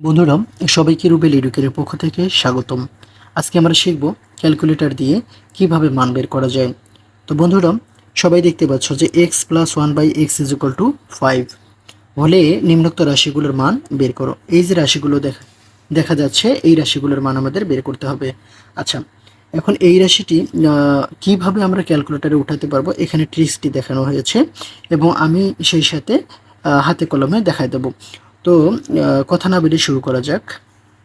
বন্ধুরা, সবাইকে রুবেল এডুকের পক্ষ থেকে স্বাগতম। আজকে আমরা শিখব ক্যালকুলেটর দিয়ে কীভাবে মান বের করা যায়। তো বন্ধুরা, সবাই দেখতে পাচ্ছ যে x plus one by x is equal to five. হলে নিম্নোক্ত রাশিগুলোর মান বের করো। এই যে রাশিগুলো দেখা দেখা যাচ্ছে, এই রাশিগুলোর মান আমাদের বের করতে হবে। আচ্ছা এখন এই রাশিটি কীভাবে আমরা ক্যালকুলেটরে উঠাতে পারব, এখানে ট্রিক্সটি দেখানো হয়েছে এবং আমি সেই সাথে হাতে কলমে দেখাই দেবো। তো কথা না বেরিয়ে শুরু করা যাক।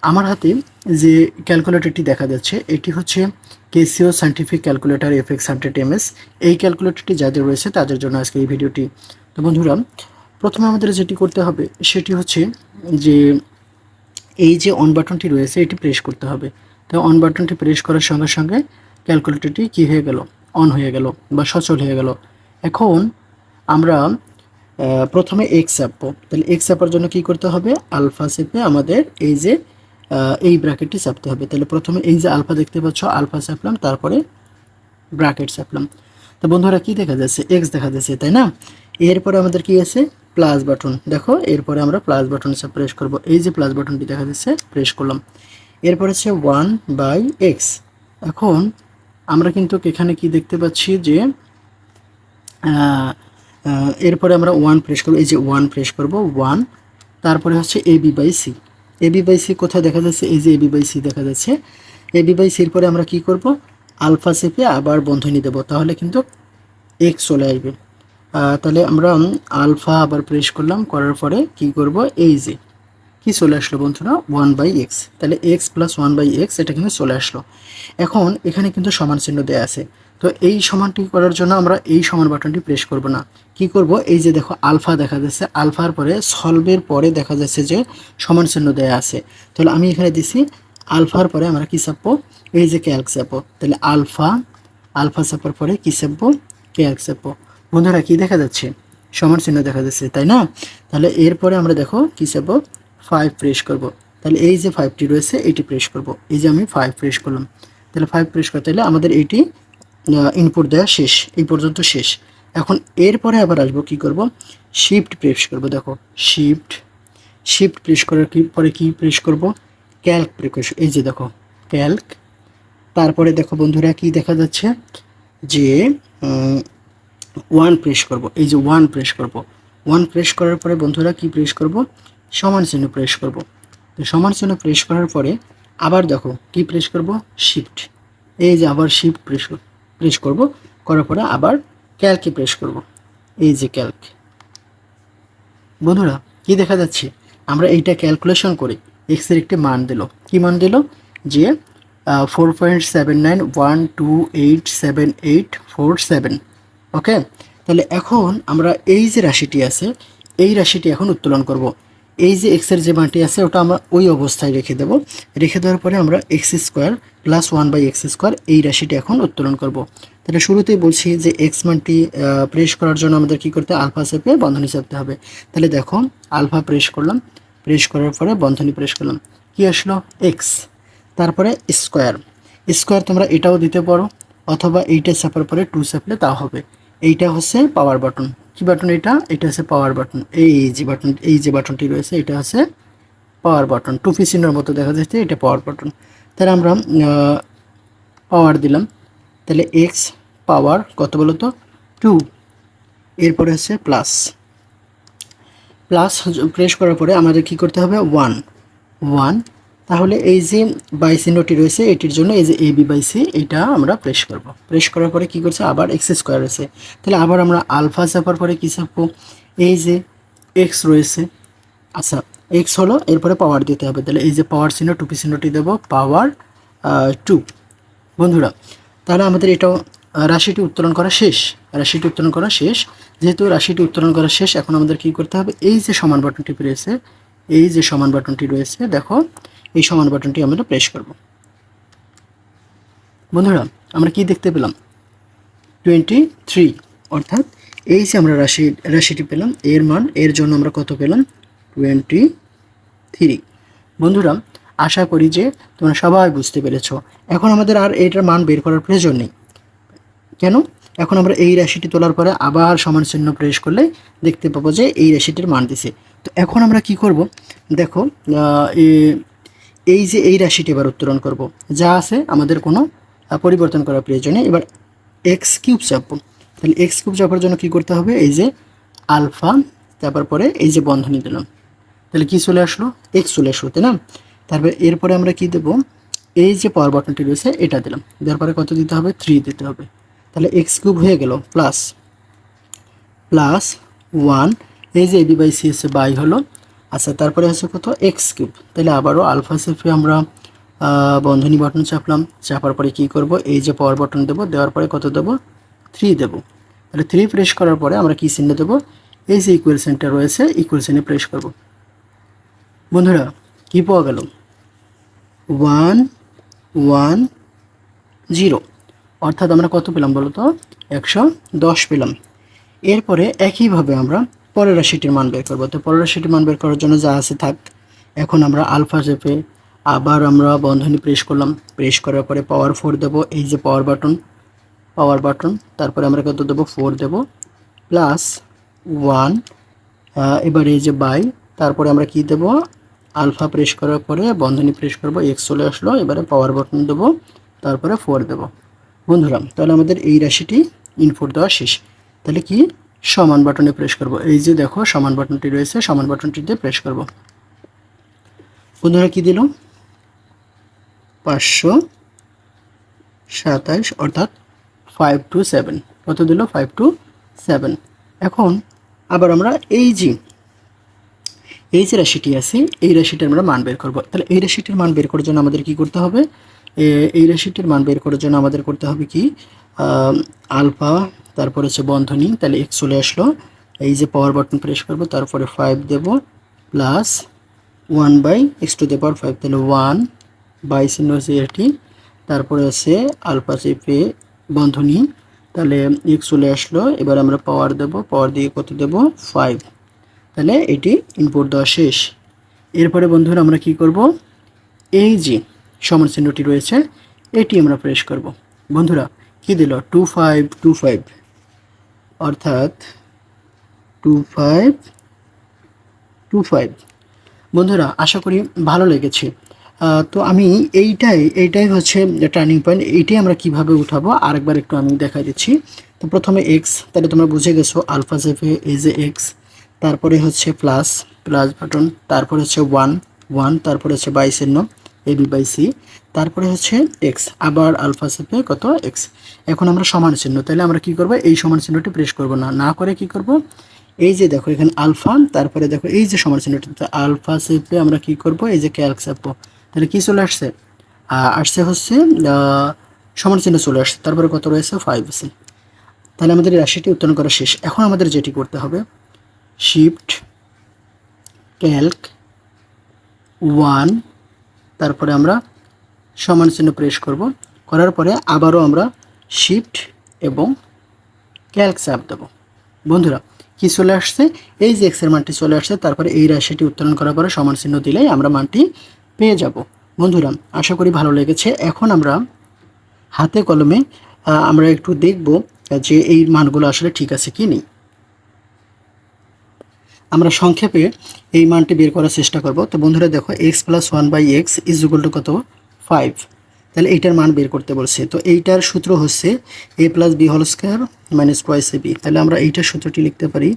আমার হাতে যে ক্যালকুলেটরটি দেখা যাচ্ছে, এটি হচ্ছে Casio scientific calculator F X hundred M এই ক্যালকুলেটরটি যাদের রয়েছে, তাদের জন্য আজকে এই ভিডিওটি। তো বন্ধুরা, প্রথমে আমাদের যেটি করতে হবে, সেটি হচ্ছে যে এই যে অন বাটনটি রয়েছে, এটি প্রেস করতে হবে। তো অন বাটনটি প্রেস করার সঙ্গে সঙ্গে ক্যালকুলেটরটি কি হয়ে গেল? অন হয়ে গেল বা সচল হয়ে গেল। এখন আমরা প্রথমে এক্স চাপবো তাহলে এক্স চাপার জন্য কি করতে হবে? আলফা চেপে আমাদের এই যে এই ব্র্যাকেটটি চাপতে হবে। তাহলে প্রথমে এই যে আলফা দেখতে পাচ্ছ আলফা চাপলাম তারপরে ব্র্যাকেট চাপলাম তো বন্ধুরা কি দেখা যাচ্ছে? এক্স দেখা যাচ্ছে, তাই না? এরপরে আমাদের কি আছে? প্লাস বাটন দেখো, এরপরে আমরা প্লাস বাটন প্রেস করব। এই যে প্লাস বাটনটি দেখা যাচ্ছে প্রেস করলাম। এরপর হচ্ছে ওয়ান বাই এক্স এখন আমরা কিন্তু এখানে কি দেখতে পাচ্ছি যে এরপরে আমরা ওয়ান প্রেস করব। এই যে ওয়ান প্রেস করব ওয়ান তারপরে হচ্ছে a b by c a b by c কোথায় দেখা যাচ্ছে? এই যে এ বি বাই সি দেখা যাচ্ছে। এ বি বাই সির পরে আমরা কি করব? আলফা চেপে আবার বন্ধনী দেব, তাহলে কিন্তু এক্স চলে আসবে। তাহলে আমরা আলফা আবার প্রেস করলাম, করার পরে কি করব? এই যে, কি চলে আসলো বন্ধুরা? ওয়ান বাই এক্স তাহলে x plus one by x এটা কিন্তু চলে আসলো। এখন এখানে কিন্তু সমান চিহ্ন দেওয়া আছে। তো এই সমানটি করার জন্য আমরা এই সমান বাটনটি প্রেস করব না। কি করব? এই যে দেখো, আলফা দেখা যাচ্ছে। আলফার পরে সলভের পরে দেখা যাচ্ছে যে সমান চিহ্ন দেয়া আছে। তাহলে আমি এখানে দিছি, আলফার পরে আমরা কি চাপবো? এই যে ক্যালক চাপবো। তাহলে আলফা আলফা চাপার পরে কি চাপবো? ক্যালক চাপবো। বন্ধুরা, কি দেখা যাচ্ছে? সমান চিহ্ন দেখা যাচ্ছে, তাই না? তাহলে এরপরে আমরা দেখো কি চাপবো? ফাইভ প্রেস করব। তাহলে এই যে ফাইভটি রয়েছে, এটি প্রেস করব। এই যে আমি ফাইভ প্রেস করলাম। তাহলে ফাইভ প্রেস করতে হলে আমাদের এইটি ইনপুট দেওয়া শেষ, এই পর্যন্ত শেষ। এখন এরপরে আবার আসব কি করব? শিফট প্রেস করব, দেখো। শিফট শিফট প্রেস করার কি, পরে কি প্রেস করব? ক্যালক প্রেস এই যে দেখো ক্যালক তারপরে দেখো বন্ধুরা কি দেখা যাচ্ছে? যে ওয়ান প্রেস করব, এই যে ওয়ান প্রেস করব। ওয়ান প্রেস করার পরে বন্ধুরা কি প্রেস করব? সমান চিহ্ন প্রেস করব। তো সমান চিহ্ন প্রেস করার পরে আবার দেখো কি প্রেস করব? শিফট এই যে আবার শিফট প্রেস প্রেস করব, করার পরে আবার ক্যালকে প্রেস করব। এই যে ক্যালক বন্ধুরা, কি দেখা যাচ্ছে? আমরা এইটা ক্যালকুলেশন করে এক্সের একটি মান দিল। কি মান দিল? যে four point seven nine one two eight seven eight four seven okay তাহলে এখন আমরা এই যে রাশিটি আছে, এই রাশিটি এখন উত্তোলন করব। এই যে এক্সের যে মানটি আছে, ওটা আমরা ওই অবস্থায় রেখে দেব। রেখে দেওয়ার পরে আমরা x square plus one by x square এই রাশিটি এখন উত্তোলন করব। তাহলে শুরুতেই বলছি যে এক্স মানটি প্রেস করার জন্য আমাদের কি করতে আলফা চেপে বন্ধনী চাপতে হবে। তাহলে দেখো আলফা প্রেস করলাম। প্রেস করার পরে বন্ধনী প্রেস করলাম। কি আসলো? এক্স তারপরে স্কোয়ার স্কোয়ার তোমরা এটাও দিতে পারো, অথবা এইটা চাপার পরে টু চাপলে তা হবে। এইটা হচ্ছে পাওয়ার বাটন কি বাটন এটা? এটা হচ্ছে পাওয়ার বাটন এই যে বাটন এই যে বাটনটি রয়েছে, এটা হচ্ছে পাওয়ার বাটন টু চিহ্নের মতো দেখা যাচ্ছে, এটা পাওয়ার বাটন তাহলে আমরা পাওয়ার দিলাম। তাহলে এক্স পাওয়ার কত বলো তো? টু এরপরে হচ্ছে প্লাস প্লাস প্রেস করার পরে আমাদের কি করতে হবে? ওয়ান ওয়ান তাহলে এই যে বাই চিহ্নটি রয়েছে, এটির জন্য এই যে এ বি বাই সি এটা আমরা প্রেস করব। প্রেস করার পরে কি করছে? আবার এক্স স্কোয়ার রয়েছে তাহলে আবার আমরা আলফা চাপার পরে কি চাপবো? এই যে এক্স রয়েছে। আচ্ছা এক্স হলো এরপরে পাওয়ার দিতে হবে। তাহলে এই যে পাওয়ার চিহ্ন টুপি চিহ্নটি দেবো পাওয়ার টু বন্ধুরা, তাহলে আমাদের এটাও রাশিটি উত্তোলন করা শেষ। রাশিটি উত্তোলন করা শেষ। যেহেতু রাশিটি উত্তোলন করা শেষ, এখন আমাদের কি করতে হবে? এই যে সমান বাটনটি রয়েছে এই যে সমান বাটনটি রয়েছে, দেখো, এই সমান বাটনটি আমরা প্রেস করব। বন্ধুরা, আমরা কি দেখতে পেলাম? টোয়েন্টি থ্রি অর্থাৎ এই যে আমরা রাশি, রাশিটি পেলাম, এর মান, এর জন্য আমরা কত পেলাম? টোয়েন্টি থ্রি বন্ধুরা, আশা করি যে তোমরা সবাই বুঝতে পেরেছ। এখন আমাদের আর এটার মান বের করার প্রয়োজন নেই। কেন? এখন আমরা এই রাশিটি তোলার পরে আবার সমান চিহ্ন প্রেস করলে দেখতে পাবো যে এই রাশিটির মান দিছে। তো এখন আমরা কি করব? দেখো এই যে এই রাশিটি এবার উত্তরণ করব। যা আছে আমাদের কোনো পরিবর্তন করার প্রয়োজন এবার এক্স কিউব চাপবো। তাহলে এক্স কিউব চাপার জন্য কি করতে হবে? এই যে আলফা, তারপর পরে এই যে বন্ধনী দিলাম তাহলে কি চলে আসলো? এক্স চলে আসলো, তাই না? তারপরে এরপরে আমরা কি দেবো? এই যে পাওয়ার বাটনটি রয়েছে, এটা দিলাম। দেওয়ার পরে কত দিতে হবে? থ্রি দিতে হবে। তাহলে এক্স কিউব হয়ে গেল প্লাস প্লাস ওয়ান এই যে এবি বাই সি হচ্ছে বাই হলো। আচ্ছা তারপরে হচ্ছে কত? এক্স কিউব তাহলে আবারও আলফা সেফে আমরা বন্ধনী বটন চাপলাম। চাপার পরে কি করব? এই যে পাওয়ার বটন দেবো, দেওয়ার পরে কত দেবো? থ্রি দেবো। তাহলে থ্রি প্রেস করার পরে আমরা কি চিহ্ন দেবো? এই যে ইকুয়াল রয়েছে ইকুয়াল প্রেস করব। বন্ধুরা, কি পাওয়া গেল? ওয়ান ওয়ান জিরো অর্থাৎ আমরা কত পেলাম বলো তো একশো দশ পেলাম। এরপরে একইভাবে আমরা পরের রাশিটির মান বের করব। তো পরের রাশিটির মান বের করার জন্য যা আছে থাক। এখন আমরা আলফা চেপে আবার আমরা বন্ধনী প্রেস করলাম। প্রেস করার পরে পাওয়ার ফোর দেবো। এই যে পাওয়ার বাটন পাওয়ার বাটন তারপরে আমরা কত দেবো? ফোর দেবো। প্লাস ওয়ান এবার এই যে বাই তারপরে আমরা কি দেবো? আলফা প্রেস করার পরে বন্ধনী প্রেস করব। এক্স চলে আসলো। এবারে পাওয়ার বাটন দেবো। তারপরে ফোর দেবো। বন্ধুরা, তাহলে আমাদের এই রাশিটি ইনপুট দেওয়া শেষ। তাহলে কি? সমান বাটনে প্রেস করব। এই যে দেখো, সমান বাটনটি রয়েছে, সমান বাটনটিতে প্রেস করব। বন্ধুরা কি দিল? পাঁচশো সাতাইশ, অর্থাৎ ফাইভ টু সেভেন কত দিল? ফাইভ টু সেভেন এখন আবার আমরা এই যে এই যে রাশিটি আছে, এই রাশিটার আমরা মান বের করব। তাহলে এই রাশিটির মান বের করার জন্য আমাদের কি করতে হবে? এই রাশিটির মান বের করার জন্য আমাদের করতে হবে কি? আলফা তারপর হচ্ছে বন্ধনী তাহলে এক্স চলে আসলো। এই যে পাওয়ার বাটন প্রেস করব, তারপরে five Dev plus one by x to the power five তাহলে ওয়ান বাই চিহ্ন হচ্ছে এটি। তারপরে আছে আলফা চেপে বন্ধনী তাহলে এক্স চলে আসলো, এবার আমরা পাওয়ার দেব পাওয়ার দিয়ে কত দেব? ফাইভ তাহলে এটি ইনপুট দেওয়া শেষ। এরপরে বন্ধুরা আমরা কি করব? এই যে সমান চিহ্নটি রয়েছে, এটি আমরা প্রেস করব। বন্ধুরা, কি দিল? টু ফাইভ টু ফাইভ অর্থাৎ টু ফাইভ টু ফাইভ। বন্ধুরা, আশা করি ভালো লেগেছে। তো আমি এইটাই এইটাই হচ্ছে টার্নিং পয়েন্ট এইটাই আমরা কীভাবে উঠাবো, আরেকবার একটু আমি দেখাই দিচ্ছি। তো প্রথমে এক্স তাহলে তোমরা বুঝে গেছো আলফা সেফে এই যে এক্স তারপরে হচ্ছে প্লাস প্লাস বাটন তারপরে হচ্ছে ওয়ান ওয়ান তারপরে হচ্ছে বাই চিহ্ন এ বি বাই সি তারপরে হচ্ছে এক্স আবার আলফা সেফে কত এক্স এখন আমরা সমান চিহ্ন, তাহলে আমরা কি করব? এই সমান চিহ্নটি প্রেস করব না। না করে কি করব? এই যে দেখো এখানে আলফা, তারপরে দেখো এই যে সমান চিহ্নটি আলফা সেপে আমরা কি করব? এই যে ক্যালক চাপবো। তাহলে কি চলে আসছে? আসছে হচ্ছে সমান চিহ্ন চলে আসছে। তারপরে কত রয়েছে? ফাইভ আছে। তাহলে আমাদের এই রাশিটি উত্তোলন করা শেষ। এখন আমাদের যেটি করতে হবে শিফট ক্যালক ওয়ান তারপরে আমরা সমান চিহ্ন প্রেস করব। করার পরে আবারও আমরা শিফট এবং ক্যালক চাপ দেবো। বন্ধুরা, কি চলে আসছে? এই যে এক্সের মানটি চলে আসছে, তারপরে এই রাশিটি উত্তোলন করার পরে সমান চিহ্ন দিলেই আমরা মানটি পেয়ে যাব। বন্ধুরা, আশা করি ভালো লেগেছে। এখন আমরা হাতে কলমে আমরা একটু দেখব যে এই মানগুলো আসলে ঠিক আছে কি নেই। আমরা সংক্ষেপে এই মানটি বের করার চেষ্টা করব। তো বন্ধুরা দেখো x plus one by x is কত? ফাইভ তাহলে এইটার মান বের করতে বলছে। তো এইটার সূত্র হচ্ছে a plus b whole square minus twice a b তাহলে আমরা এইটার সূত্রটি লিখতে পারি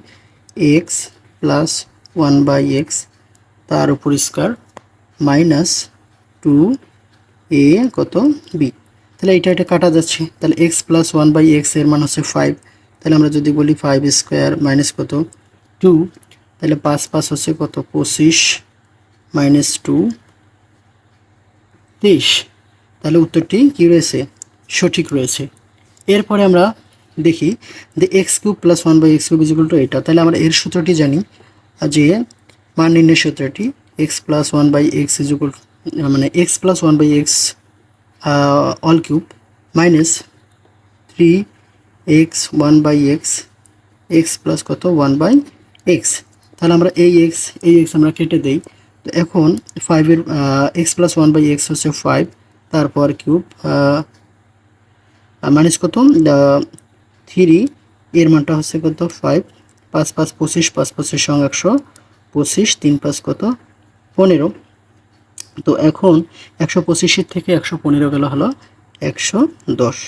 x plus one by x তার উপর স্কোয়ার মাইনাস টু এ কত বি তাহলে এইটা এটা কাটা যাচ্ছে। তাহলে এক্স প্লাস ওয়ান বাই এক্সের মান হচ্ছে ফাইভ তাহলে আমরা যদি বলি ফাইভ স্কোয়ার মাইনাস কত? টু তাহলে পাঁচ পাঁচ হচ্ছে কত? পঁচিশ মাইনাস টু তেইশ। তাহলে উত্তরটি কী রয়েছে? সঠিক রয়েছে। এরপরে আমরা দেখি যে x cube plus one by x cube is equal to এটা। তাহলে আমরা এর সূত্রটি জানি যে মান নির্ণয়ের সূত্রটি x plus one by x is equal মানে x plus one by x all cube minus three x one by x x plus কত? ওয়ান বাই এক্স তাহলে আমরা এই এক্স এই এক্স আমরা কেটে দেই। তো এখন ফাইভের x plus one by x হচ্ছে ফাইভ তারপর কিউব মাইনাস কত? থ্রি এর মানটা হচ্ছে কত? ফাইভ পাঁচ পাঁচ পঁচিশ পাঁচ পঁচিশ সঙ্গে একশো পঁচিশ, তিন পাঁচ কত? পনেরো। তো এখন একশো পঁচিশের থেকে একশো পনেরো গেল হলো একশো দশ।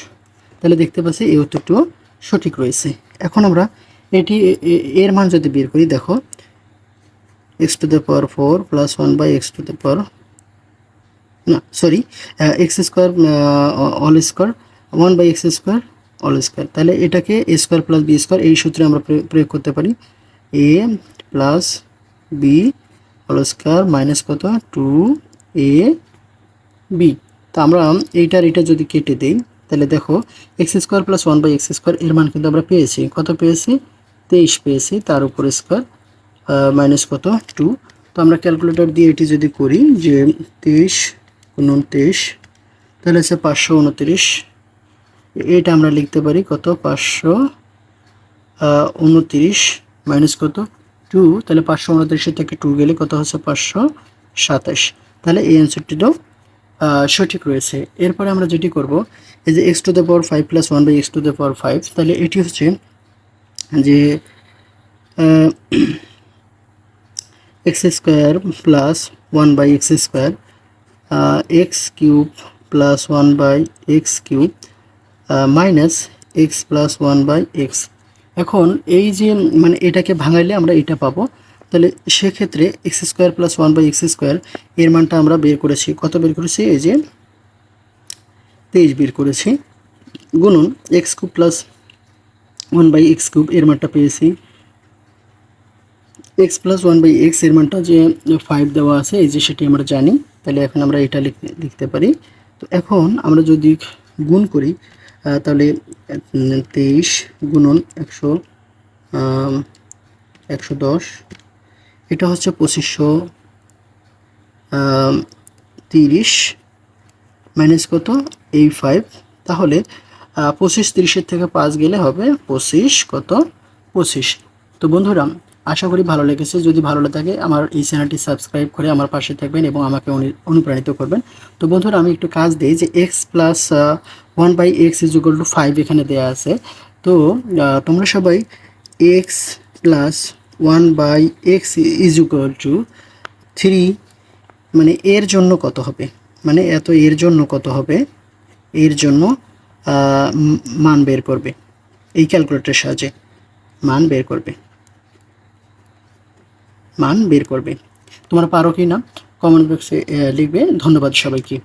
তাহলে দেখতে পাচ্ছি এই উত্তরটিও সঠিক রয়েছে। এখন আমরা এটি এর মান যদি বের করি, দেখো x to the power four plus one by x to the power না sorry x square all square one by x square all square তাহলে এটাকে a square plus b square এই সূত্রে আমরা প্রয়োগ- করতে পারি। A plus b all square minus কত? টু এ বি তো আমরা এইটার এটা যদি কেটে দিই, তাহলে দেখো x square plus one by x square এর মান কিন্তু আমরা পেয়েছি। কত পেয়েছি? তেইশ পেয়েছি, তার উপর স্কোয়ার মাইনাস কত? টু তো আমরা ক্যালকুলেটর দিয়ে এটি যদি করি যে তেইশ গুণন তেইশ, তাহলে হচ্ছে পাঁচশো উনত্রিশ। এটা আমরা লিখতে পারি কত? পাঁচশো উনত্রিশ মাইনাস কত? টু তাহলে পাঁচশো উনত্রিশের থেকে টু গেলে কত হচ্ছে? পাঁচশো সাতাশ। তাহলে এই অ্যান্সারটিটাও সঠিক রয়েছে। এরপরে আমরা যেটি করব, এই যে x to the power five plus one by x to the power five তাহলে এটি হচ্ছে যে x square plus one by x square x cube plus one by x cube minus x plus one by x এখন এই যে মানে এটাকে ভাঙাইলে আমরা এটা পাবো। তাহলে সেক্ষেত্রে x square plus one by x square এর মানটা আমরা বের করেছি। কত বের করেছি? এই যে তেইশ বের করেছি। গুণন x cube plus one by x cube এর মানটা পেয়েছি। এক্স প্লাস ওয়ান বাই এক্সের মানটা যে ফাইভ দেওয়া আছে, এই যে সেটি আমরা জানি, তাহলে এখন আমরা এটা লিখতে পারি। তো এখন আমরা যদি গুণ করি তাহলে তেইশ গুণন একশো একশো দশ, এটা হচ্ছে পঁচিশশো তিরিশ মাইনাস কত? এই ফাইভ তাহলে পঁচিশ তিরিশের থেকে পাঁচ গেলে হবে পঁচিশ, কত? পঁচিশ। তো বন্ধুরা আশা করি ভালো লেগেছে। যদি ভালো লাগে আমার এই চ্যানেলটি সাবস্ক্রাইব করে আমার পাশে থাকবেন এবং আমাকে অনু- অনুপ্রাণিত করবেন। তো বন্ধুরা, আমি একটু কাজ দিই যে x plus one by x is equal to five এখানে দেওয়া আছে। তো তোমরা সবাই x plus one by x is equal to three মানে এর জন্য কত হবে? মানে এত এর জন্য কত হবে? এর জন্য মান বের করবে। এই ক্যালকুলেটরের সাহায্যে মান বের করবে। মান বের করবে। তোমরা পারো কি না? কমেন্ট বক্সে লিখবে। ধন্যবাদ সবাইকে।